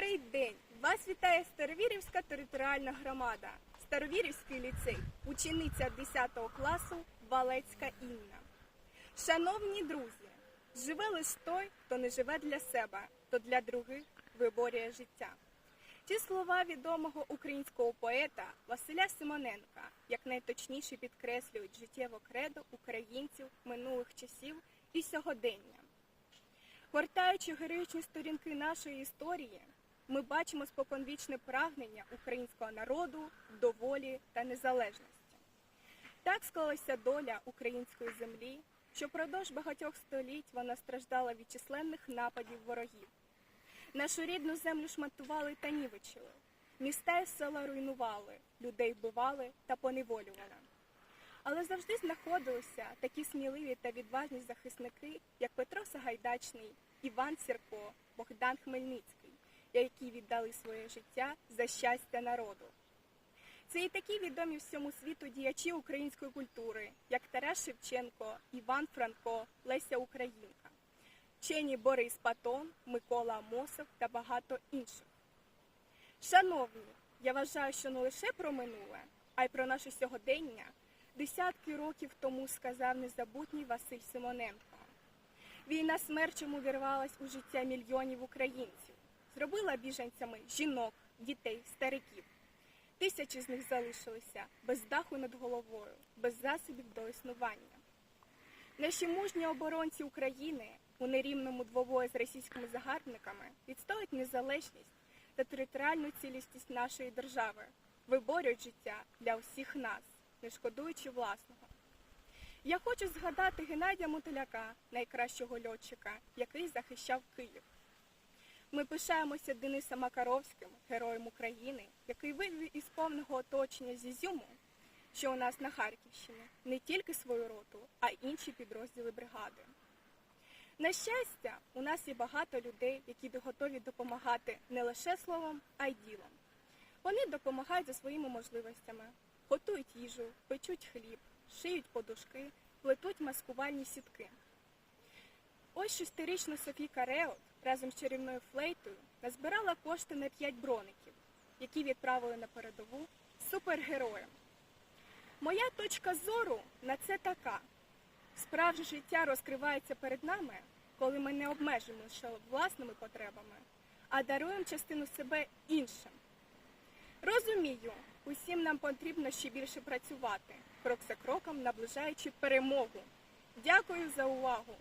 Добрий день! Вас вітає Старовірівська територіальна громада, Старовірівський ліцей, учениця 10 класу Валецька Інна. Шановні друзі, живе лише той, хто не живе для себе, то для других виборює життя. Ці слова відомого українського поета Василя Симоненка як найточніше підкреслюють життєве кредо українців минулих часів і сьогодення. Гортаючи героїчні сторінки нашої історії, ми бачимо споконвічне прагнення українського народу до волі та незалежності. Так склалася доля української землі, що впродовж багатьох століть вона страждала від численних нападів ворогів. Нашу рідну землю шматували та нівечили, міста і села руйнували, людей вбивали та поневолювали. Але завжди знаходилися такі сміливі та відважні захисники, як Петро Сагайдачний, Іван Сірко, Богдан Хмельницький, які віддали своє життя за щастя народу. Це і такі відомі всьому світу діячі української культури, як Тарас Шевченко, Іван Франко, Леся Українка, вчені Борис Патон, Микола Амосов та багато інших. Шановні, я вважаю, що не лише про минуле, а й про наше сьогодення десятки років тому сказав незабутній Василь Симоненко. Війна смерчем увірвалась у життя мільйонів українців, зробила біженцями жінок, дітей, стариків. Тисячі з них залишилися без даху над головою, без засобів до існування. Наші мужні оборонці України у нерівному двобої з російськими загарбниками відстоюють незалежність та територіальну цілісність нашої держави, виборюють життя для усіх нас, не шкодуючи власного. Я хочу згадати Геннадія Мотиляка, найкращого льотчика, який захищав Київ. Ми пишаємося Денисом Макаровським, героєм України, який вивів із повного оточення з Ізюму, що у нас на Харківщині, не тільки свою роту, а й інші підрозділи бригади. На щастя, у нас є багато людей, які готові допомагати не лише словом, а й ділом. Вони допомагають за своїми можливостями, готують їжу, печуть хліб, шиють подушки, плетуть маскувальні сітки. Ось шестирічна Софійка Реот разом з чарівною флейтою назбирала кошти на п'ять броників, які відправили на передову супергероям. Моя точка зору на це така: справжнє життя розкривається перед нами, коли ми не обмежуємо лише власними потребами, а даруємо частину себе іншим. Розумію, усім нам потрібно ще більше працювати, крок за кроком наближаючи перемогу. Дякую за увагу!